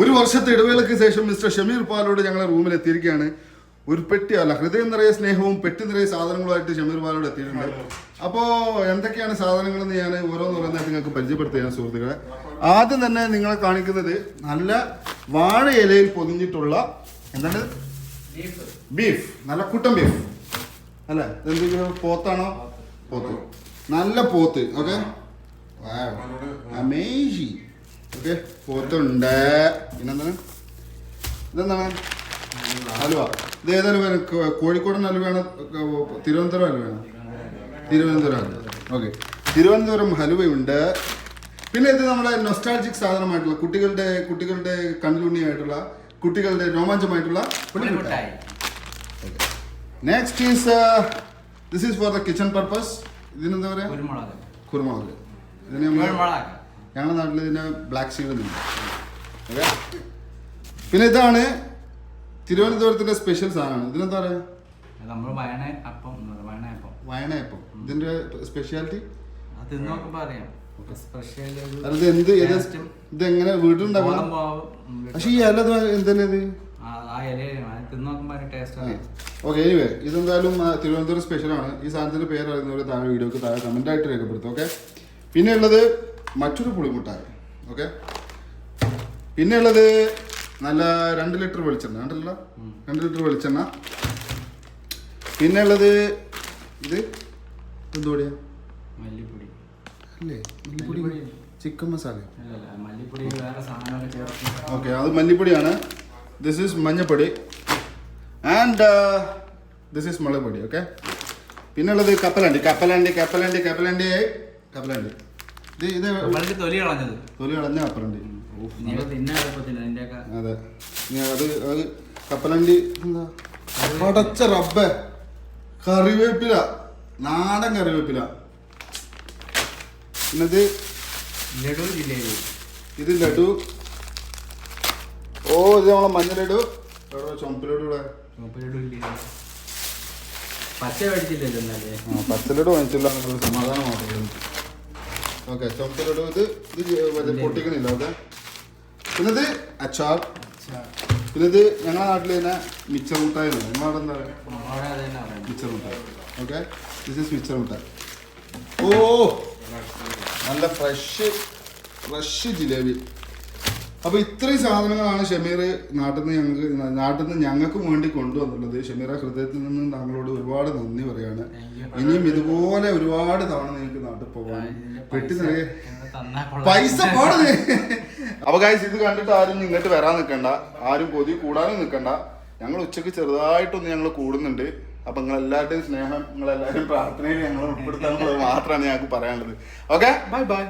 ഒരു വർഷത്തെ ഇടവേളയ്ക്ക് ശേഷം മിസ്റ്റർ ഷമീർ പാലോട് ഞങ്ങളെ റൂമിൽ എത്തിയിരിക്കുകയാണ് ഒരു പെട്ടി അല്ല ഹൃദയം നിറയെ സ്നേഹവും പെട്ടി നിറയെ സാധനങ്ങളുമായിട്ട് ഷമീർ പാലോട് എത്തിയിട്ടുണ്ട്. അപ്പോ എന്തൊക്കെയാണ് സാധനങ്ങൾ എന്ന് ഞാൻ ഓരോന്നോരോന്നായിട്ട് നിങ്ങൾക്ക് പരിചയപ്പെടുത്തുകയാണ് സുഹൃത്തുക്കളെ. ആദ്യം തന്നെ നിങ്ങളെ കാണിക്കുന്നത് നല്ല വാഴ ഇലയിൽ പൊതിഞ്ഞിട്ടുള്ള എന്താണ്? ബീഫ്. നല്ല കുട്ടൻ ബീഫ്. അല്ലേ? എന്തെങ്കിലും പോത്താണോ? പോത്ത്. നല്ല പോത്ത്. ഓക്കെ? അമേസിങ് ഓക്കെ പോത്തുണ്ട് പിന്നെന്താണ്? ഇതെന്താണ്? അലുവ. ഇത് ഏതായാലും വേണം കോ- കോഴിക്കോടൻ തിരുവനന്തപുരം അലുവയാണ്? തിരുവനന്തപുരം ഓക്കെ. തിരുവനന്തപുരം ഹലുവയുണ്ട്. പിന്നെ ഇത് നമ്മുടെ നൊസ്റ്റാൾജിക് സാധനമായിട്ടുള്ള കുട്ടികളുടെ കുട്ടികളുടെ കണ്ണിലുണ്ണിയായിട്ടുള്ള കുട്ടികളുടെ രോമാഞ്ചമായിട്ടുള്ള പുളിമിഠായി next is this is for the kitchen purpose ഇതിനെന്താ പറയാ? കുരുമുളക്. കുരുമുളക്. ഇതിന് ഞങ്ങളുടെ നാട്ടിൽ ഇതിന് ബ്ലാക്ക് സീഡ് എന്നുണ്ട് ഓക്കെ പിന്നെ ഇതാണ് തിരുവനന്തപുരത്തിന്റെ സ്പെഷ്യൽ സാധനമാണ്. ഇതിനെന്താ പറയാ? നമ്മൾ വയണയപ്പം എന്ന് പറയും, വയണ അപ്പം. വയണയപ്പം ഇതിന്റെ സ്പെഷ്യാലിറ്റി അത് തിന്ന് നോക്കുമ്പോ അറിയാം. സ്പെഷ്യൽ അത് എന്ത് ഇത് Taste-ഉം. ഇത് വീട്ടിലുണ്ടാക്കണം പക്ഷെ ഈ ഇല എന്തല്ലേ ഇത്? ഓക്കെ എനിവേ ഇതെന്തായാലും തിരുവനന്തപുരം സ്പെഷ്യലാണ് ഈ സാധനത്തിന്റെ പേര് അറിയുന്നവർ താഴെ വീഡിയോക്ക് താഴെ കമന്റ് ആയിട്ട് രേഖപ്പെടുത്തും ഓക്കെ പിന്നെ ഉള്ളത് മറ്റൊരു പുളിമുട്ടായി. ഓക്കെ പിന്നെ ഉള്ളത് നല്ല രണ്ട് ലിറ്റർ വെളിച്ചെണ്ണ. കണ്ടല്ലോ രണ്ട് ലിറ്റർ വെളിച്ചെണ്ണ. പിന്നെ ഉള്ളത് ഇത് എന്തോടിയാ മല്ലിപ്പൊടി. അല്ലേ? മല്ലിപ്പൊടി ചിക്കൻ മസാല. ഓക്കെ അത് മല്ലിപ്പൊടിയാണ്. ദിസ് ഈസ് മഞ്ഞപ്പൊടി. ആൻഡ് ദിസ് ഈസ് മുളക് പൊടി ഓക്കെ പിന്നെ ഉള്ളത് കപ്പലണ്ടി. കപ്പലണ്ടി കപ്പലണ്ടി കപ്പലണ്ടി. കപ്പലണ്ടി. ഇത് ഇത് തൊലി കളഞ്ഞത്. തൊലി കളഞ്ഞ കപ്പലണ്ടി അതെ. അത് അത് കപ്പലണ്ടി എന്താ? പടച്ച റബ്ബേ. കറിവേപ്പില. നാടൻ കറിവേപ്പില. പിന്നത് ലഡു ജിലേബി. ഇത് ലഡു. ഓ ഇത് നമ്മളെ മഞ്ഞ ലഡു. എവിടെ ചുമപ്പ് ലഡു ഇവിടെ. ചുവപ്പ് ലഡു പച്ച മേടിച്ചില്ലല്ലോ എന്നാലേ ആ വാങ്ങിച്ചില്ല. സമാധാനം മാത്രമേ ഓക്കെ ചുമത്തലഡ് ഇത് ഇത് മറ്റേ പൊട്ടിക്കണില്ല ഓക്കെ. പിന്നത് അച്ചാർ. പിന്നത് ഞങ്ങളുടെ നാട്ടിൽ തന്നെ മിച്ചർ മുട്ടായി. നിങ്ങളുടെ എന്താ പറയുക മിച്ചർ മുട്ടായി ഓക്കെ. ദിസ് ഇസ് മിച്ചർ മുട്ടായി ഓ നല്ല ഫ്രഷ് ഫ്രഷ് ജിലേബി. അപ്പൊ ഇത്രയും സാധനങ്ങളാണ് ഷമീർ നാട്ടിൽ നിന്ന് ഞങ്ങൾക്ക് നാട്ടിൽ നിന്ന് ഞങ്ങൾക്കും വേണ്ടി കൊണ്ടുവന്നുള്ളത് ഷമീറ ഹൃദയത്തിൽ നിന്ന് താങ്കളോട് ഒരുപാട് നന്ദി പറയാണ്. ഇനിയും ഇതുപോലെ ഒരുപാട് തവണ നിങ്ങൾക്ക് നാട്ടിൽ പോകാൻ പെട്ടി നിറയെ. പൈസ പാടുന്നേ അപ്പൊ കാശ് ഇത് കണ്ടിട്ട് ആരും ഇങ്ങോട്ട് വരാൻ നിൽക്കണ്ട ആരും കൊതി കൂടാനും നിൽക്കണ്ട ഞങ്ങൾ ഉച്ചയ്ക്ക് ചെറുതായിട്ടൊന്ന് ഞങ്ങൾ കൂടുന്നുണ്ട്. അപ്പൊ നിങ്ങൾ എല്ലാവരുടെയും സ്നേഹം നിങ്ങൾ എല്ലാവരും പ്രാർത്ഥനയിൽ ഞങ്ങൾ ഉൾപ്പെടുത്താനുള്ളത് മാത്രമാണ് ഞങ്ങൾക്ക് പറയാനുള്ളത്. Okay bye bye